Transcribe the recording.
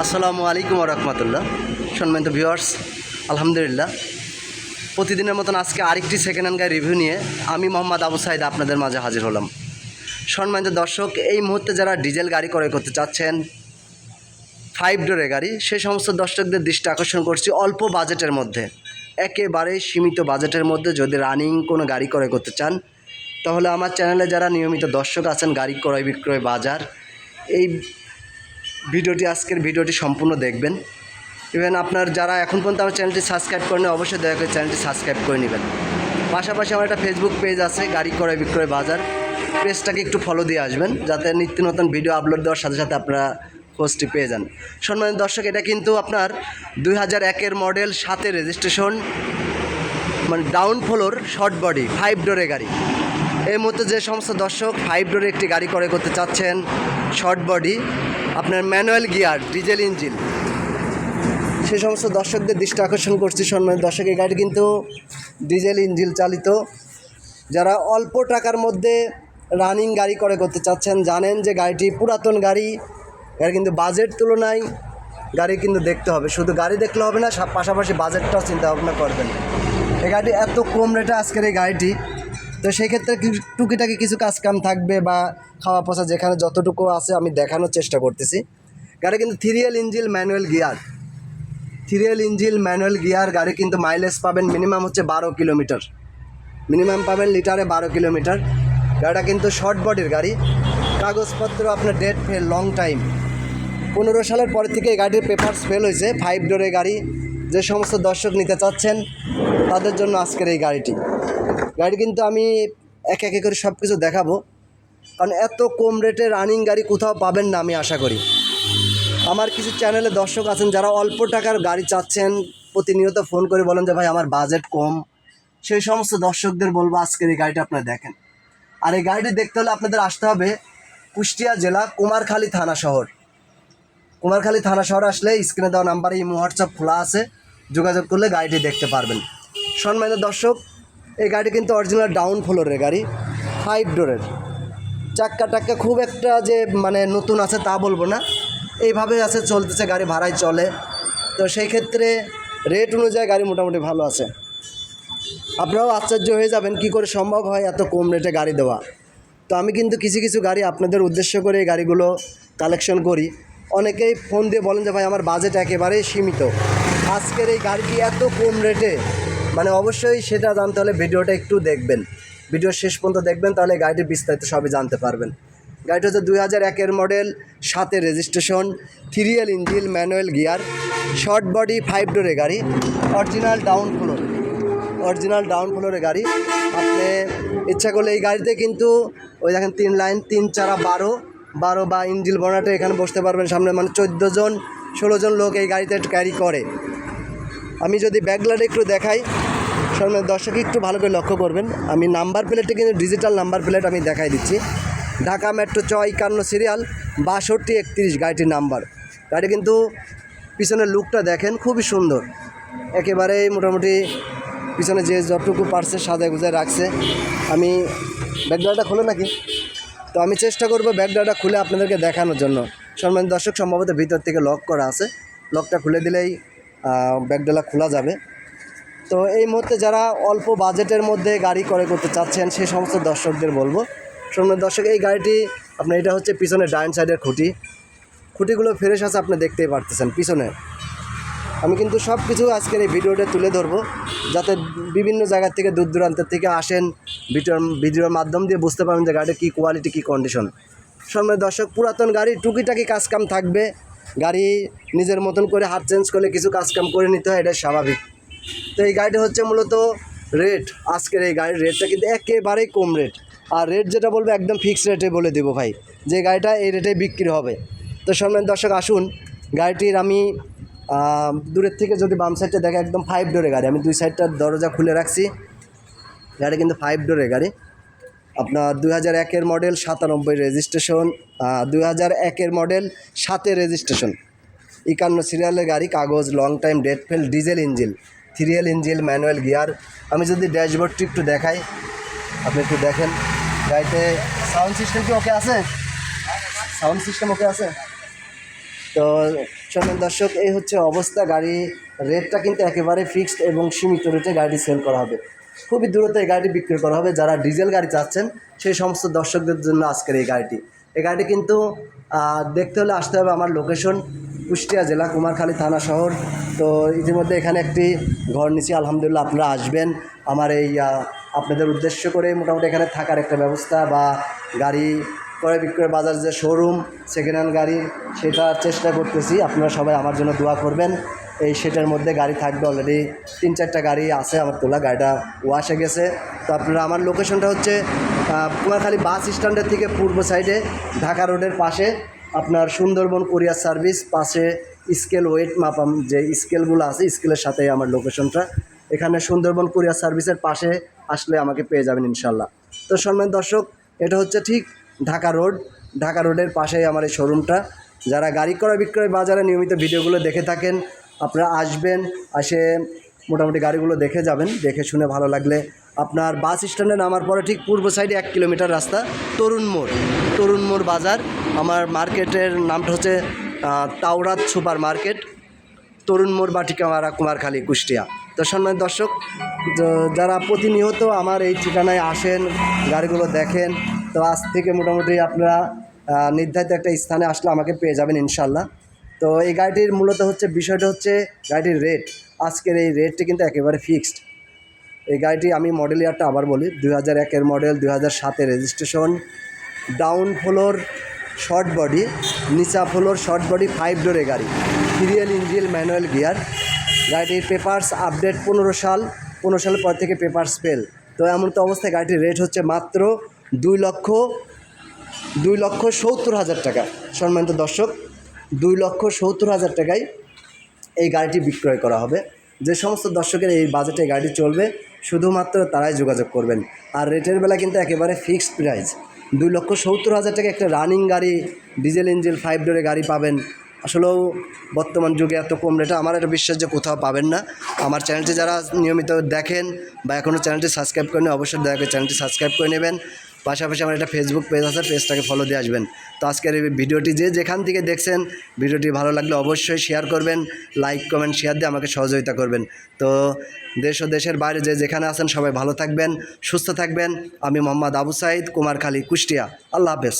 আসসালামু আলাইকুম রহমতুল্লাহ। সম্মানিত ভিউয়ার্স, আলহামদুলিল্লাহ। প্রতিদিনের মতন আজকে আরেকটি সেকেন্ড হ্যান্ড গাড়ি রিভিউ নিয়ে আমি মোহাম্মদ আবু সাইদ আপনাদের মাঝে হাজির হলাম। সম্মানিত দর্শক, এই মুহূর্তে যারা ডিজেল গাড়ি ক্রয় করতে চাচ্ছেন ফাইভ ডোরের গাড়ি সেই সমস্ত দর্শকদের দৃষ্টি আকর্ষণ করছি অল্প বাজেটের মধ্যে। একেবারে সীমিত বাজেটের মধ্যে যদি রানিং কোনো গাড়ি ক্রয় করতে চান, তাহলে আমার চ্যানেলে যারা নিয়মিত দর্শক আছেন, গাড়ি ক্রয় বিক্রয় বাজার, এই ভিডিওটি আজকের ভিডিওটি সম্পূর্ণ দেখবেন। ইভেন আপনার যারা এখন পর্যন্ত আমার চ্যানেলটি সাবস্ক্রাইব করেন অবশ্যই দয়া করে চ্যানেলটি সাবস্ক্রাইব করে নেবেন। পাশাপাশি আমার একটা ফেসবুক পেজ আছে, গাড়ি ক্রয় বিক্রয় বাজার। পেজটাকে একটু ফলো দিয়ে আসবেন, যাতে নিত্য নতুন ভিডিও আপলোড দেওয়ার সাথে সাথে আপনারা পোস্টটি পেয়ে যান। সম্মানিত দর্শক, এটা কিন্তু আপনার দুই হাজার একের মডেল সাথে রেজিস্ট্রেশন মানে down floor short body five ডোরে গাড়ি। এই মুহূর্তে যে সমস্ত দর্শক ফাইভ ডোরে একটি গাড়ি করে করতে চাচ্ছেন শর্ট বডি আপনার ম্যানুয়াল গিয়ার, ডিজেল ইঞ্জিন। সে সমস্ত দর্শকদের দৃষ্টি আকর্ষণ করছি সম্মান দর্শক, এই গাড়ি কিন্তু ডিজেল ইঞ্জিন চালিত। যারা অল্প টাকার মধ্যে রানিং গাড়ি করে করতে চাচ্ছেন, জানেন যে গাড়িটি পুরাতন গাড়ি গাড়ি কিন্তু বাজেট তুলনায় গাড়ি কিন্তু দেখতে হবে। শুধু গাড়ি দেখলে হবে না পাশাপাশি বাজেটটাও চিন্তা ভাবনা করবেন। এই গাড়িটি এত কম রেটে আজকের এই গাড়িটি তো সেই ক্ষেত্রে টুকিটাকি কিছু কাজ কাম থাকবে বা খাওয়া পচা যেখানে যতটুকু আছে আমি দেখানোর চেষ্টা করতেছি। গাড়ি কিন্তু three L engine manual gear three L engine manual gear গাড়ি কিন্তু মাইলেজ পাবেন মিনিমাম হচ্ছে বারো কিলোমিটার। মিনিমাম পাবেন লিটারে বারো কিলোমিটার। গাড়িটা কিন্তু শর্ট বডির গাড়ি। কাগজপত্র আপনার ডেট ফেল লং টাইম পনেরো সালের পর থেকে এই গাড়ির পেপারস ফেল হয়েছে। ফাইভ ডোরের গাড়ি। যে সমস্ত দর্শক নিতে চাচ্ছেন, তাদের জন্য আজকের এই গাড়িটি। গাড়ি কিন্তু আমি এক একে করে সব কিছু দেখাবো। কারণ এত কম রেটে রানিং গাড়ি কোথাও পাবেন না আমি আশা করি। আমার কিছু চ্যানেলে দর্শক আছেন, যারা অল্প টাকার গাড়ি চাচ্ছেন, প্রতিনিয়ত ফোন করে বলেন যে, ভাই, আমার বাজেট কম। সেই সমস্ত দর্শকদের বলব, আজকের এই গাড়িটা আপনারা দেখেন। আর এই গাড়িটি দেখতে হলে আপনাদের আসতে হবে কুষ্টিয়া জেলা কুমারখালী থানা শহর। কুমারখালী থানা শহর আসলে স্ক্রিনে দেওয়া নাম্বারে এই হোয়াটসঅ্যাপ খোলা আছে। যোগাযোগ করলে গাড়িটি দেখতে পারবেন। সম্মানিত দর্শক এই গাড়ি কিন্তু অরিজিনাল ডাউন ফ্লোরের গাড়ি ফাইভ ডোরের চাক্কা টাক্কা খুব একটা যে মানে নতুন আছে তা বলব না। এইভাবে আছে, চলতেছে, গাড়ি ভাড়ায় চলে। তো সেই ক্ষেত্রে রেট অনুযায়ী গাড়ি মোটামুটি ভালো আছে। আপনারাও আশ্চর্য হয়ে যাবেন কি করে সম্ভব হয় এত কম রেটে গাড়ি দেওয়া। তো আমি কিন্তু কিছু কিছু গাড়ি আপনাদের উদ্দেশ্য করে এই গাড়িগুলো কালেকশন করি। অনেকেই ফোন দিয়ে বলেন যে, ভাই, আমার বাজেট একেবারেই সীমিত। আজকের এই গাড়িটি এত কম রেটে মানে অবশ্যই সেটা জানতে হলে ভিডিওটা একটু দেখবেন। ভিডিও শেষ পর্যন্ত দেখবেন, তাহলে গাড়িটির বিস্তারিত সবই জানতে পারবেন। গাড়িটা হচ্ছে দুই হাজার একের মডেল, সাথে registration three L engine, manual gear, short body, five ডোরের গাড়ি, original down floor, original down ফ্লোরের গাড়ি। আপনি ইচ্ছা করলে এই গাড়িতে কিন্তু ওই দেখেন তিন লাইন, তিন চারা বারো বারো বা ইঞ্জিল বনাটে এখানে বসতে পারবেন সামনে মানে চোদ্দ জন, ষোলো জন লোক এই গাড়িতে ক্যারি করে। আমি যদি ব্যাকলাইট একটু দেখাই সামনে দর্শক, একটু ভালো করে লক্ষ্য করবেন। আমি নাম্বার প্লেটে কিন্তু ডিজিটাল নাম্বার প্লেট আমি দেখাই দিচ্ছি। ঢাকা মেট্রো চ একান্ন সিরিয়াল বাষট্টি একত্রিশ, গাড়িটির নাম্বার। গাড়ি কিন্তু পিছনের লুকটা দেখেন, খুবই সুন্দর। একেবারে মোটামুটি পিছনে যে যতটুকু পারছে সাজায় গুজায় রাখছে। আমি ব্যাকডাটা খুলে নাকি? তো আমি চেষ্টা করব ব্যাকডাটা খুলে আপনাদেরকে দেখানোর জন্য। সম্মান দর্শক, সম্ভবত ভিতর থেকে লক করা আছে। লকটা খুলে দিলেই ব্যাকডালা খোলা যাবে। তো এই মুহূর্তে যারা অল্প বাজেটের মধ্যে গাড়ি করে করতে চাচ্ছেন, সেই সমস্ত দর্শকদের বলব। সম্মান দর্শক, এই গাড়িটি আপনার এটা হচ্ছে পিছনে ডাইন সাইডের খুঁটি। খুঁটিগুলো ফ্রেশ আছে, আপনি দেখতেই পারতেছেন পিছনে। আমি কিন্তু সব কিছু আজকের এই ভিডিওটা তুলে ধরবো, যাতে বিভিন্ন জায়গা থেকে দূর দূরান্তের থেকে আসেন, ভিডিওর ভিডিওর মাধ্যম দিয়ে বুঝতে পারবেন যে গাড়ির কী কোয়ালিটি কী কন্ডিশন সামনে দর্শক, পুরাতন গাড়ি, টুকিটাকি কাজকাম থাকবে। গাড়ি নিজের মতন করে হাত চেঞ্জ করলে কিছু কাজকাম করে নিতে হয় এটা স্বাভাবিক। তো এই গাড়িটা হচ্ছে মূলত রেট। আজকের এই গাড়ির রেটটা কিন্তু একেবারেই কম রেট। আর রেট যেটা বলবে, একদম ফিক্সড রেটে বলে দেবো ভাই। যে গাড়িটা এই রেটে বিক্রি হবে। তো সম্মান দর্শক, আসুন। গাড়িটির আমি দূরের থেকে যদি বাম সাইডটা দেখে, একদম ফাইভ ডোরে গাড়ি। আমি দুই সাইডটার দরজা খুলে রাখছি। গাড়ি কিন্তু ফাইভ ডোরে গাড়ি। আপনার দুই হাজার একের মডেল সাতানব্বই রেজিস্ট্রেশন দুই হাজার একের মডেল সাতে রেজিস্ট্রেশন একান্ন সিরিয়ালের গাড়ি, কাগজ long time date fail diesel engine three L engine, manual gear. আমি যদি ড্যাশবোর্ডটি একটু দেখাই, আপনি একটু দেখেন। গাড়িতে সাউন্ড সিস্টেম কি ওকে আছে? সাউন্ড সিস্টেম ওকে আছে? তো শোনেন দর্শক, এই হচ্ছে অবস্থা। গাড়ি রেটটা কিন্তু একেবারে ফিক্সড এবং সীমিত রেটে গাড়ি সেল করা হবে। খুবই দূরত্বে এই গাড়িটি বিক্রি করা হবে। যারা ডিজেল গাড়ি চাচ্ছেন, সেই সমস্ত দর্শকদের জন্য আজকের এই গাড়িটি। এই গাড়িটি কিন্তু দেখতে হলে আসতে হবে আমার লোকেশন কুষ্টিয়া জেলা কুমারখালী থানা শহর। তো ইতিমধ্যে এখানে একটি ঘর নিচ্ছি আলহামদুলিল্লাহ আপনারা আসবেন। আমার এই আপনাদের উদ্দেশ্য করে মোটামুটি এখানে থাকার একটা ব্যবস্থা বা গাড়ি ক্রয় বিক্রয় বাজার যে শোরুম সেকেন্ড হ্যান্ড গাড়ি, সেটার চেষ্টা করতেছি। আপনারা সবাই আমার জন্য দোয়া করবেন। এই সেটার মধ্যে গাড়ি থাকবে অলরেডি তিন চারটা গাড়ি আছে, আমার তোলা গাড়িটা ওয়াশে গেছে। তো আপনারা, আমার লোকেশনটা হচ্ছে কুমারখালী বাস স্ট্যান্ডের থেকে পূর্ব সাইডে ঢাকা রোডের পাশে। আপনার সুন্দরবন কোরিয়ার সার্ভিস পাশে স্কেল ওয়েট মাপাম যে স্কেলগুলো আছে স্কেলের সাথে আমার লোকেশনটা এখানে সুন্দরবন কোরিয়ার সার্ভিসের পাশে আসলে আমাকে পেয়ে যাবেন ইনশাল্লাহ। তো সম্মান দর্শক, এটা হচ্ছে ঠিক ঢাকা রোড। ঢাকা রোডের পাশেই আমার এই শোরুমটা যারা গাড়ি ক্রয় বিক্রয় বাজারে নিয়মিত ভিডিওগুলো দেখে থাকেন, আপনারা আসবেন, আসে মোটামুটি গাড়িগুলো দেখে যাবেন। দেখে শুনে ভালো লাগলে আপনার বাস স্ট্যান্ডে নামার পরে ঠিক পূর্ব সাইডে এক কিলোমিটার রাস্তা, তরুণ মোড়। তরুণ মোড় বাজার। আমার মার্কেটের নামটা হচ্ছে তাওরাত সুপার মার্কেট, তরুণ মোড় বাটিকামারা কুমারখালী, কুষ্টিয়া। তো সম্মানিত দর্শক যারা প্রতিনিয়ত আমার এই ঠিকানায় আসেন, গাড়িগুলো দেখেন, তো আজ থেকে মোটামুটি আপনারা নির্ধারিত একটা স্থানে আসলে আমাকে পেয়ে যাবেন ইনশাল্লাহ। তো এই গাড়িটির মূলত হচ্ছে, বিষয়টা হচ্ছে গাড়িটির রেট আজকের এই রেটটি কিন্তু একেবারে ফিক্সড এই গাড়িটি আমি মডেল ইয়ারটা আবার বলি, দুই হাজার একের মডেল দুই হাজার সাতের registration down floor short body, নিচা ফ্লোর শর্ট বডি ফাইভ ডোরে গাড়ি। সিরিয়াল ইঞ্জিল ম্যানুয়াল গিয়ার গাড়িটির পেপার্স আপডেট পনেরো সাল, পনেরো সালের পর থেকে পেপার্স ফেল তো এমন তো অবস্থায় গাড়িটির রেট হচ্ছে মাত্র দুই লক্ষ দুই লক্ষ সত্তর হাজার টাকা। সম্মানিত দর্শক, দুই লক্ষ সত্তর হাজার টাকায় এই গাড়িটি বিক্রয় করা হবে। যে সমস্ত দর্শকের এই বাজেটে গাড়ি চলবে, শুধুমাত্র তারাই যোগাযোগ করবেন। আর রেটের বেলা কিন্তু একেবারে ফিক্সড প্রাইস দুই লক্ষ সত্তর হাজার টাকা একটা রানিং গাড়ি ডিজেল ইঞ্জিন ফাইভ ডোরে গাড়ি পাবেন। আসলেও বর্তমান যুগে এত কম রেটে আমার এটা বিশ্বাস যে কোথাও পাবেন না। আমার চ্যানেলটি যারা নিয়মিত দেখেন বা এখনও চ্যানেলটি সাবস্ক্রাইব করেন অবশ্যই দয়া করে চ্যানেলটি সাবস্ক্রাইব করে নেবেন। পাশাপাশি আমার একটা ফেসবুক পেজ আছে পেজটাকে ফলো দিয়ে আসবেন। তো আজকের এই ভিডিওটি যে যেখান থেকে দেখছেন, ভিডিওটি ভালো লাগলে অবশ্যই শেয়ার করবেন লাইক কমেন্ট শেয়ার দিয়ে আমাকে সহযোগিতা করবেন। তো দেশ ও দেশের বাইরে যে যেখানে আছেন, সবাই ভালো থাকবেন, সুস্থ থাকবেন। আমি মোহাম্মদ আবু সাইদ, কুমারখালী, কুষ্টিয়া। আল্লাহ হাফেজ।